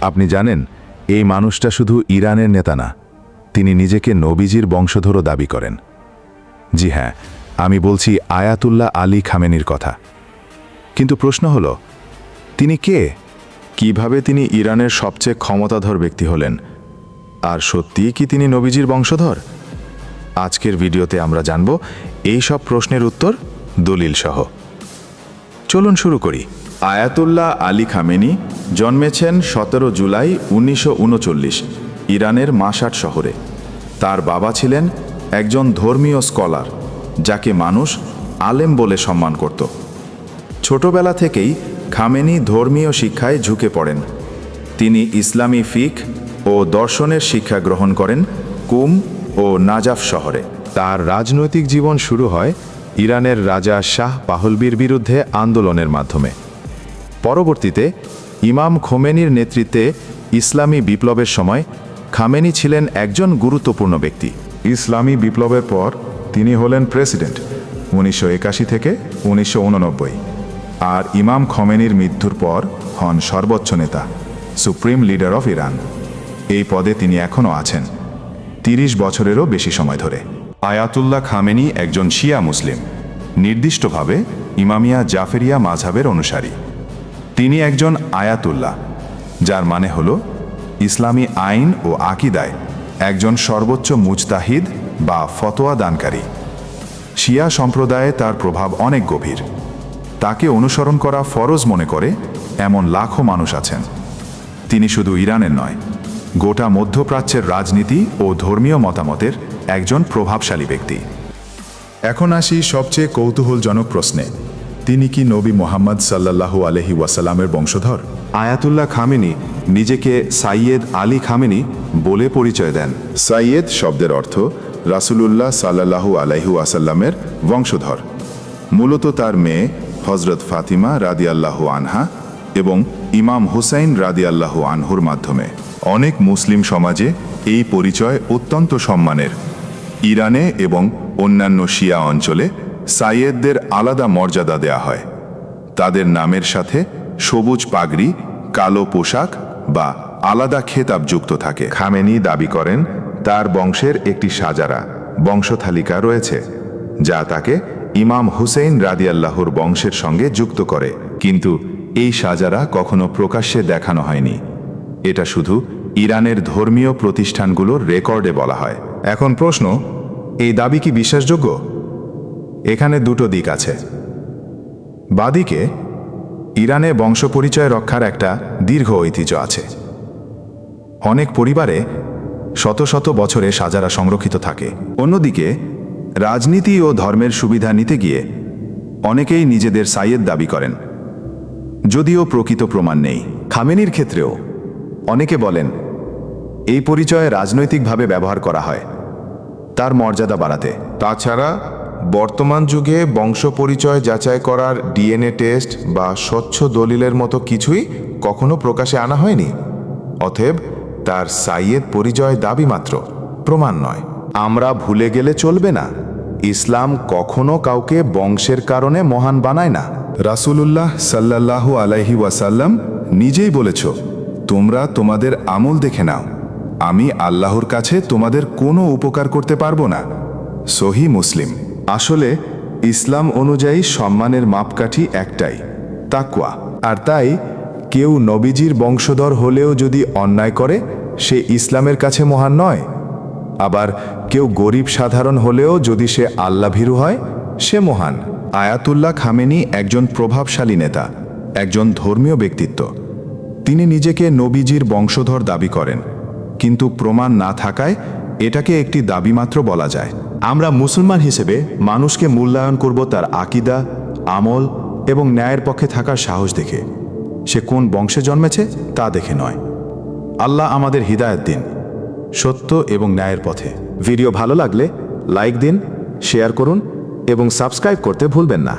আপনি জানেন, এই মানুষটা শুধু ইরানের নেতা না, তিনি নিজেকে নবীজির বংশধরও দাবি করেন। জি হ্যাঁ আমি বলছি আয়াতুল্লাহ আলী খামেনির কথা। কিন্তু প্রশ্ন হল, তিনি কে? কীভাবে তিনি ইরানের সবচেয়ে ক্ষমতাধর ব্যক্তি হলেন? আর সত্যিই কি তিনি নবীজির বংশধর? আজকের ভিডিওতে আমরা জানব এই সব প্রশ্নের উত্তর দলিল সহ চলুন শুরু করি। আয়াতুল্লাহ আলী খামেনি জন্মেছেন সতেরো জুলাই উনিশশো উনচল্লিশ, ইরানের মাসাট শহরে। তার বাবা ছিলেন একজন ধর্মীয় স্কলার, যাকে মানুষ আলেম বলে সম্মান করত। ছোটবেলা থেকেই খামেনি ধর্মীয় শিক্ষায় ঝুঁকে পড়েন। তিনি ইসলামী ফিক ও দর্শনের শিক্ষা গ্রহণ করেন কুম ও নাজাফ শহরে। তার রাজনৈতিক জীবন শুরু হয় ইরানের রাজা শাহ পাহলবির বিরুদ্ধে আন্দোলনের মাধ্যমে। পরবর্তীতে ইমাম খোমেনির নেতৃত্বে ইসলামী বিপ্লবের সময় খামেনি ছিলেন একজন গুরুত্বপূর্ণ ব্যক্তি। ইসলামী বিপ্লবের পর তিনি হলেন প্রেসিডেন্ট উনিশশো একাশি থেকে উনিশশো উননব্বই। আর ইমাম খমেনির মৃত্যুর পর হন সর্বোচ্চ নেতা সুপ্রিম লিডার অফ ইরান। এই পদে তিনি এখনও আছেন তিরিশ বছরেরও বেশি সময় ধরে। আয়াতুল্লাহ খামেনি একজন শিয়া মুসলিম নির্দিষ্টভাবে ইমামিয়া জাফেরিয়া মাঝাবের অনুসারী। তিনি একজন আয়াতুল্লাহ, যার মানে হল ইসলামী আইন ও আকিদায় একজন সর্বোচ্চ মুজতাহিদ বা ফতোয়া দানকারী। শিয়া সম্প্রদায়ে তার প্রভাব অনেক গভীর। তাকে অনুসরণ করা ফরজ মনে করে এমন লাখো মানুষ আছেন। তিনি শুধু ইরানের নয়, গোটা মধ্যপ্রাচ্যের রাজনীতি ও ধর্মীয় মতামতের একজন প্রভাবশালী ব্যক্তি। এখন আসি সবচেয়ে কৌতূহলজনক প্রশ্নে। তিনি কি নবী মোহাম্মদ সাল্লাল্লাহু আলহি ওয়াসাল্লামের বংশধর? আয়াতুল্লাহ খামেনি নিজেকে সাইয়েদ আলী খামেনি বলে পরিচয় দেন। সাইয়েদ শব্দের অর্থ রাসূলুল্লাহ সাল্লাল্লাহু আলাইহু আসাল্লামের বংশধর। মূলত তার মেয়ে হজরত ফাতিমা রাদিয়াল্লাহু আনহা এবং ইমাম হুসাইন রাদিয়াল্লাহু আনহুর মাধ্যমে। অনেক মুসলিম সমাজে এই পরিচয় অত্যন্ত সম্মানের। ইরানে এবং অন্যান্য শিয়া অঞ্চলে সাইয়েদদের আলাদা মর্যাদা দেয়া হয়। তাদের নামের সাথে সবুজ পাগড়ি, কালো পোশাক বা আলাদা খেতাব যুক্ত থাকে। খামেনি দাবি করেন, তার বংশের একটি সাজারা, বংশতালিকা রয়েছে, যা তাকে ইমাম হুসেইন রাদিয়াল্লাহুর বংশের সঙ্গে যুক্ত করে। কিন্তু এই সাজারা কখনো প্রকাশ্যে দেখানো হয়নি। এটা শুধু ইরানের ধর্মীয় প্রতিষ্ঠানগুলোর রেকর্ডে বলা হয়। এখন প্রশ্ন, এই দাবি কি বিশ্বাসযোগ্য? এখানে দুটো দিক আছে। বাদিকে ইরানে বংশপরিচয় রক্ষার একটা দীর্ঘ ঐতিহ্য আছে। অনেক পরিবারে শত শত বছরে সাজারা সংরক্ষিত থাকে। অন্যদিকে রাজনীতি ও ধর্মের সুবিধা নিতে গিয়ে অনেকেই নিজেদের সাইয়েদ দাবি করেন। যদিও প্রকৃত প্রমাণ নেই। খামেনির ক্ষেত্রেও অনেকে বলেন, এই পরিচয় রাজনৈতিকভাবে ব্যবহার করা হয়। তার মর্যাদা বাড়াতে। তাছাড়া বর্তমান যুগে বংশ পরিচয় যাচাই করার ডিএনএ টেস্ট বা স্বচ্ছ দলিলের মতো কিছুই কখনো প্রকাশে আনা হয়নি। অতএব তার সাইয়েদ পরিচয় দাবি মাত্র, প্রমাণ নয়। আমরা ভুলে গেলে চলবে না। ইসলাম কখনো কাউকে বংশের কারণে মহান বানায় না। রাসূলুল্লাহ সাল্লাল্লাহু আলাইহি ওয়াসাল্লাম নিজেই বলেছ, তোমরা তোমাদের আমল দেখে নাও। আমি আল্লাহর কাছে তোমাদের কোনো উপকার করতে পারব না। সহি মুসলিম। আসলে, ইসলাম অনুযায়ী সম্মানের মাপকাঠি একটাই তাকুয়া আর তাই, কেউ নবীজির বংশধর হলেও যদি অন্যায় করে, সে ইসলামের কাছে মহান নয়। আবার কেউ গরিব সাধারণ হলেও যদি সে আল্লাভীরু হয়, সে মহান। আয়াতুল্লাহ খামেনি একজন প্রভাবশালী নেতা, একজন ধর্মীয় ব্যক্তিত্ব। তিনি নিজেকে নবীজির বংশধর দাবি করেন। কিন্তু প্রমাণ না থাকায় এটাকে একটি দাবি মাত্র বলা যায়। আমরা মুসলমান হিসেবে মানুষকে মূল্যায়ন করব তার আকিদা, আমল এবং ন্যায়ের পক্ষে থাকার সাহস দেখে। সে কোন বংশে জন্মেছে তা দেখে নয়। আল্লাহ আমাদের হৃদায়ত দিন, সত্য এবং ন্যায়ের পথে। ভিডিও ভালো লাগলে লাইক দিন, শেয়ার করুন এবং সাবস্ক্রাইব করতে ভুলবেন না।